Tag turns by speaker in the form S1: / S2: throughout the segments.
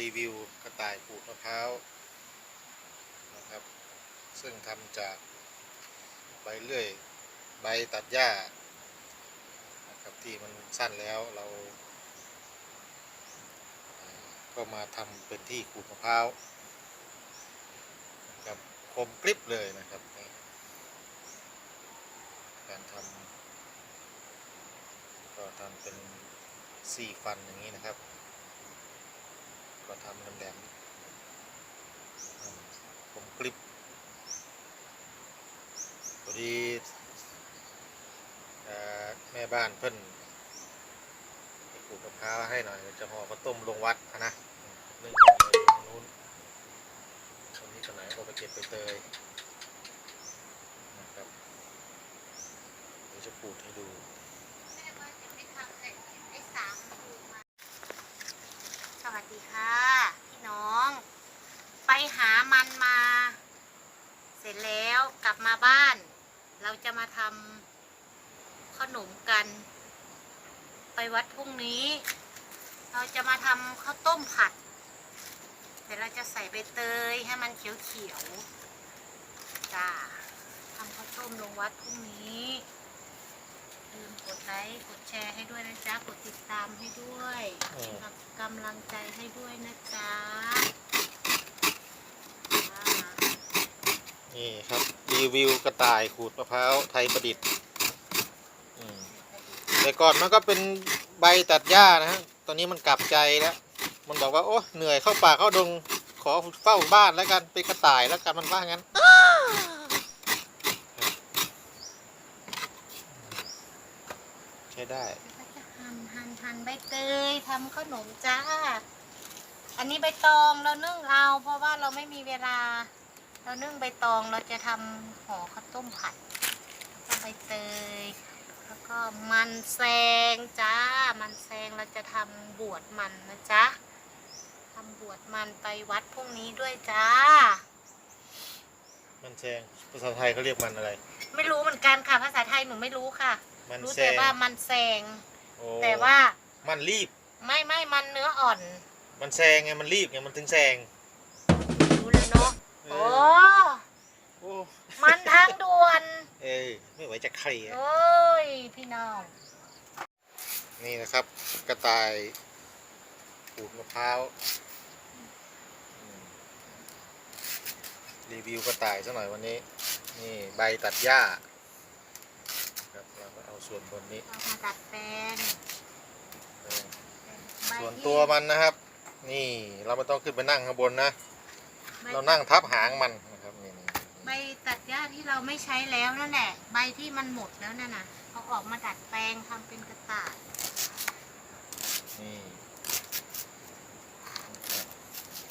S1: รีวิวกระต่ายขูดมะพร้าวนะครับ ซึ่งทำจากใบเลื่อยใบตัดหญ้านะครับที่มันสั้นแล้วเรา ก็มาทำเป็นที่ขูดมะพร้าวนะครับคมกริบเลยนะครับ การทำก็ทำเป็นสี่ฟันอย่างนี้นะครับ ก็ทำแหลมๆผมกริบพอดีแม่บ้านเพิ่นปขูดมะพร้าวให้หน่อยจะห่อข้าวต้มลงวัดนะนึ่งนู้นตรงนี้ตรงไหนก็ไปเก็บไปเตยนะครับเดี๋ยวจะขูดให้ดู
S2: สวัสดีค่ะ พี่น้อง ไปหามันมา เสร็จแล้วกลับมาบ้าน เราจะมาทำขนมกัน ไปวัดพรุ่งนี้ เราจะมาทำข้าวต้มผัดแต่เราจะใส่ใบเตยให้มันเขียวๆจ้าทำข้าวต้มลงวัดพรุ่งนี้ลืมกดไลค์กดแชร์ให้ด้วยนะจ๊ะกดติดตามให้ด้วยเป็นกำลังใจให้ด้วยนะจ๊ะ
S1: นี่ครับ รีวิวกระต่ายขูดมะพร้าวไทยประดิษฐ์ แต่ก่อนมันก็เป็นใบตัดหญ้านะฮะ ตอนนี้มันกลับใจแล้ว มันบอกว่าโอ้เหนื่อยเข้าป่าเข้าดง ขอเฝ้าบ้านแล้วกันเป็นกระต่ายแล้วกันมันว่างั้น ใช้ได้
S2: ก็จะหั่นหั่นหั่นใบเตยทำขนมจ้า อันนี้ใบตองเรานึ่งเอาเพราะว่าเราไม่มีเวลา เรานึ่งใบตองเราจะทำห่อข้าวต้มผัดแล้วก็ใบเตย แล้วก็มันแซงจ้า มันแซงเราจะทำบวชมันนะจ๊ะทำบวชมันไปวัดพรุ่งนี้ด้วยจ้า
S1: มันแซงภาษาไทยเขาเรียกมันอะไร
S2: ไม่รู้เหมือนกันค่ะ ภาษาไทยหนูไม่รู้ค่ะ
S1: มัน
S2: รู้
S1: แซ
S2: แต่
S1: ง
S2: ว่ามันแซง
S1: โอ้
S2: แต่ว่า
S1: มันรีบ
S2: ไม่ไม่มันเนื้ออ่อน
S1: มันแซงไง มันรีบไง มันถึงแซง
S2: รู้แล้วเนาะ
S1: เอ
S2: โอ้
S1: อโอ้
S2: มันทางด่วน
S1: เอ้ ยไม่ไหวจะเคลียร์
S2: โอ้ย พี่น้อง
S1: นี่นะครับ กระต่ายขูดมะพร้าวอืมรีวิวกระต่ายสักหน่อยวันนี้ นี่ใบตัดหญ้าครับเราก็เอาส่วนบนนี้
S2: เรามาดัดแปลง
S1: เออ
S2: ใบ
S1: ส่วน
S2: ที่
S1: ตัวมันนะครับ นี่เราไม่ต้องขึ้นไปนั่งข้างบนนะ
S2: ใบ
S1: เรานั่งทับหางมันนะครับนี่นี่
S2: ใบตัดหญ้าที่เราไม่ใช้แล้วนั่นแหละ ใบที่มันหมดแล้วนั่นน่ะเขาออกมาดัดแปลงทำเป็นกระต่าย
S1: นี่นะครับ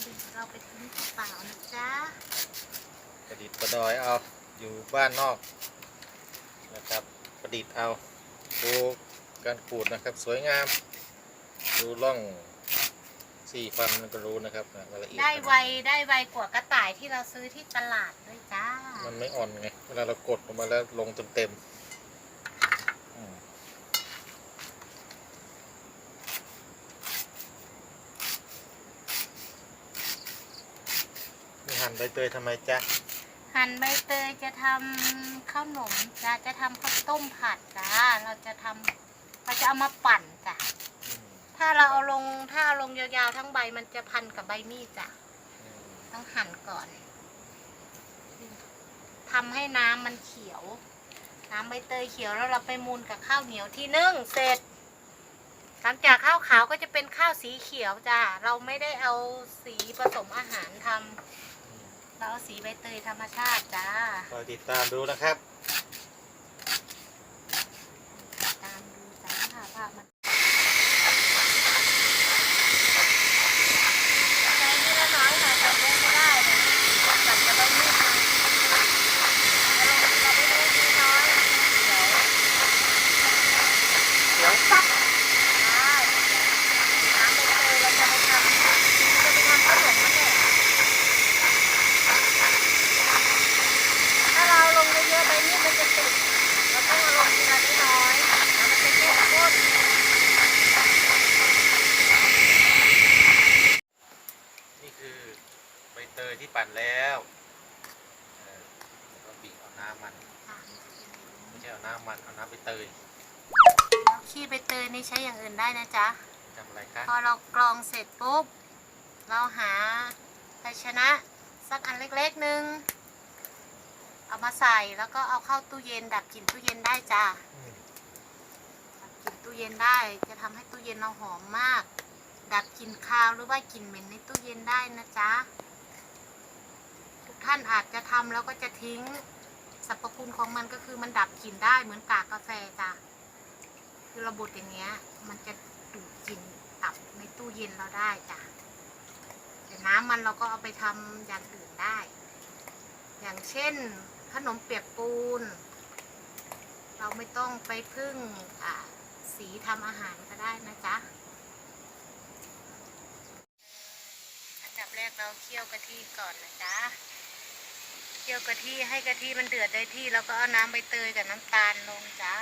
S2: เดี๋ยวเราไปทิ้งเปล่าๆนะจ๊ะ
S1: ประดิษฐ์ประดอยเอาอยู่บ้านนอกนะครับ ประดิษฐ์เอาดูการขูดนะครับ สวยงาม ดูร่อง สี่ฟันมันก็รู้นะครับนะรายละเอียด
S2: ได้ไวได้ไวกว่ากระต่ายที่เราซื้อที่ตลาดด้วยจ้า
S1: มันไม่อ่อนไง เวลาเรากดลงมาแล้วลงเต็มเต็มๆอืมนี่หั่นใบเตยทำไมจ๊ะ
S2: หั่นใบเตยจะทำข้าวหนมจ้าจะทำข้าวต้มผัดจ้า เราจะทำเราจะเอามาปั่นจ้ะ
S1: อืม
S2: ถ้าเราเอาลงถ้าเอาลงยาวๆทั้งใบมันจะพันกับใบมีดจ้ะต้องหั่นก่อนทำให้น้ำมันเขียว น้ำใบเตยเขียวแล้วเราไปมูนกับข้าวเหนียวที่นึ่งเสร็จ หลังจากข้าวขาวก็จะเป็นข้าวสีเขียวจ้ะเราไม่ได้เอาสีผสมอาหารทำเราเอาสีใบเตยธรรมชาติจ้า
S1: คอยติดตามดูนะครับ
S2: ปั่นแล้วก็บีบเอาน้ำมันไม่ใช่
S1: เอา
S2: น้ำมัน เอาน้ำไปเตยแล้วขี้ใบเตยนี่ใช้อย่างอื่นได้นะจ๊ะ
S1: ทำอะไรคะ
S2: พอเรากรองเสร็จปุ๊บ เราหาภาชนะสักอันเล็กๆหนึ่งเอามาใส่แล้วก็เอาเข้าตู้เย็นดับกลิ่นตู้เย็นได้จ้ะดับกลิ่นตู้เย็นได้ จะทำให้ตู้เย็นเราหอมมาก ดับกลิ่นคาวหรือว่ากลิ่นเหม็นในตู้เย็นได้นะจ๊ะ ท่านอาจจะทำแล้วก็จะทิ้งสรรพคุณของมันก็คือมันดับกลิ่นได้เหมือนกากกาแฟจ้ะคือระบบอย่างเงี้ย มันจะดูดกลิ่นตับในตู้เย็นเราได้จ้ะแต่น้ำมันเราก็เอาไปทำอย่างอื่นได้ อย่างเช่นขนมเปียกปูน เราไม่ต้องไปพึ่งสีทำอาหารก็ได้นะจ๊ะอันดับแรกเราเคี่ยวกะทิก่อนนะจ๊ะ เคี่ยวกะทิให้กะทิมันเดือดได้ที่ แล้วก็เอาน้ำใบเตยกับน้ำตาลลงจ้า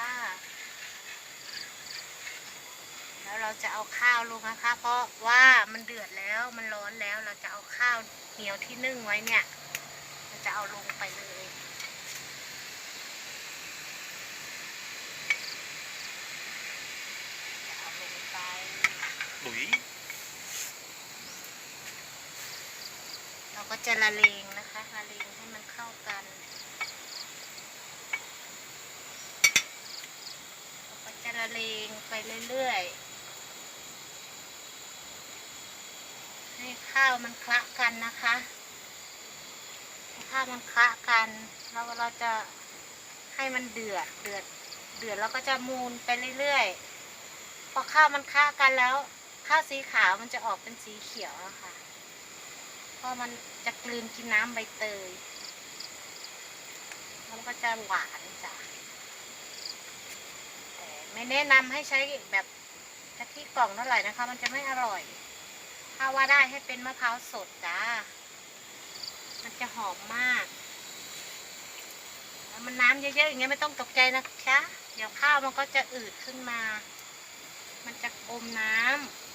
S2: แล้วเราจะเอาข้าวลงนะคะ เพราะว่ามันเดือดแล้วมันร้อนแล้วเราจะเอาข้าวเหนียวที่นึ่งไว้เนี่ยเราจะเอาลงไปเลยจะเอาลงไป
S1: หลุย
S2: เรา ก็จะละเลงนะคะละเลงให้มันเข้ากันเราก็จะละเลงไปเรื่อยๆ ให้ข้าวมันคละกันนะคะให้ข้าวมันคละกันแล้วเราจะให้มันเดือดเดือดเดือดแล้วก็จะมูนไปเรื่อยๆ พอข้าวมันคละกันแล้วข้าวสีขาวมันจะออกเป็นสีเขียวะค่ะ ราะมันจะกลืนกินน้ำใบเตยมันก็จะหวานจ้ะแต่ไม่แนะนำให้ใช้แบบกะทิกล่องเท่าไหร่นะคะ มันจะไม่อร่อย ถ้าว่าได้ให้เป็นมะพร้าวสดจ้า มันจะหอมมาก แล้วมันน้ำเยอะๆอย่างเงี้ยไม่ต้องตกใจนะคะเดี๋ยวข้าวมันก็จะอืดขึ้นมา มันจะอมน้ำ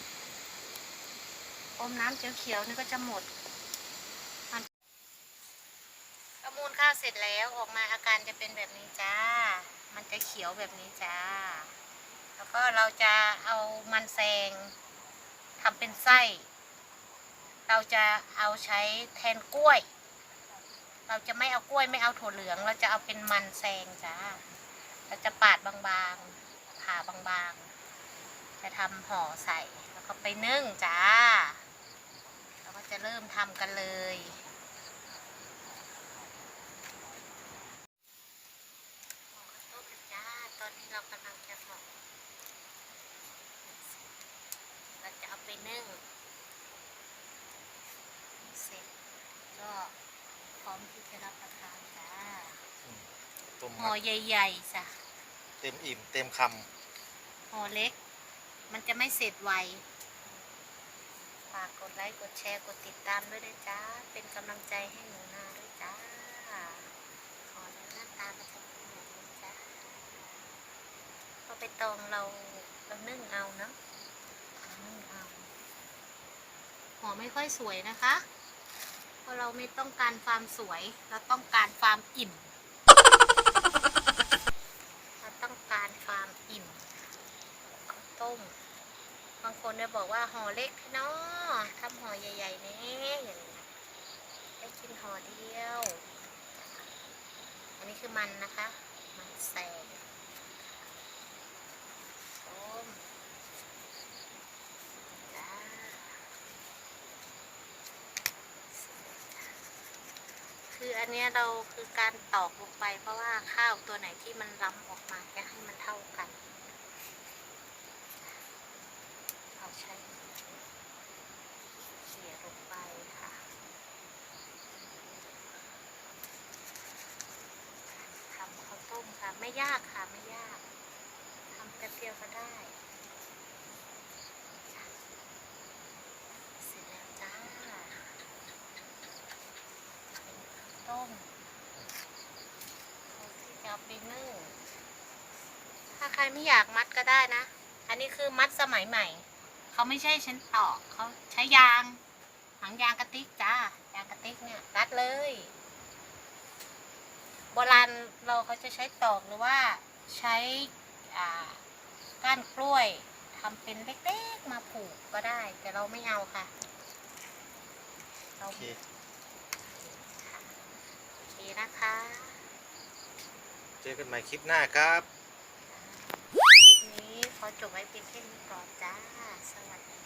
S2: อมน้ำเขียวๆนี่ก็จะหมด ประ มูลข้าวเสร็จแล้วออกมาอาการจะเป็นแบบนี้จ้า มันจะเขียวแบบนี้จ้า แล้วก็เราจะเอามันแซงทำเป็นไส้ เราจะเอาใช้แทนกล้วย เราจะไม่เอากล้วยไม่เอาถั่วเหลือง เราจะเอาเป็นมันแซงจ้า เราจะปาดบางๆผ่าบางๆ จะทำห่อใส่แล้วก็ไปนึ่งจ้า เราก็จะเริ่มทำกันเลย ห่อข้าวต้มจ้า ตอนนี้เรากำลังจะห่อเราจะเอาไปนึ่ง เสร็จก็พร้อมที่จะรับประทานจ้า
S1: ต้ม
S2: ห่อ
S1: มัด
S2: ใหญ่ๆจ้ะ
S1: เต็มอิ่มเต็มค
S2: ห่อเล็ก มันจะไม่เสร็จไวฝากกดไลค์กดแชร์กดติดตามด้วยนะจ้าเป็นกำลังใจให้หนูนาด้วยจ้า ขอหน้าตามันจะเป็นแบบนี้จ้าพอ ไปตองเราเรานึ่งเอาเนาะนึ่งเอาห่อไม่ค่อยสวยนะคะ เพราะเราไม่ต้องการความสวย เราต้องการความอิ่ม เราต้องการความอิ่มข้าวต้ม บางคนเนี่ยบอกว่าห่อเล็กเนาะทำห่อใหญ่ๆเนี่ยอย่างนี้ได้กินห่อเดียว อันนี้คือมันนะคะ มันแซงต้มจ้าเสร็จแล้วจ้าคื ออันนี้เราคือการตอกลงไป เพราะว่าข้าวตัวไหนที่มันล้ำออกมาจะให้มันเท่ากันเราใช้เขี่ยลงไปค่ะทำข้าวต้มค่ะ ไม่ยากค่ะ ไม่ยากทำแป๊บเดียวก็ได้จ้ะเสร็จแล้วจ้าเป็นข้าวต้มเรา ที่จะเอาไปนึ่งถ้าใครไม่อยากมัดก็ได้นะ อันนี้คือมัดสมัยใหม่ เขาไม่ใช่ชั้นตอกเขาใช้ยางหางยางกระติกจ้ายางกระติกเนี่ยรัดเลย โบราณเราเขาจะใช้ตอกหรือว่าใช้อ่าก้านกล้วยทำเป็นเล็กๆมาผูกก็ได้ แต่เราไม่เอาค่ะเรา
S1: โอเค
S2: โอเคนะคะ
S1: เจอกันใหม่คลิปหน้าครับ
S2: คลิปนี้ขอจบไว้เพียงแค่นี้ก่อนจ้า สวัสดี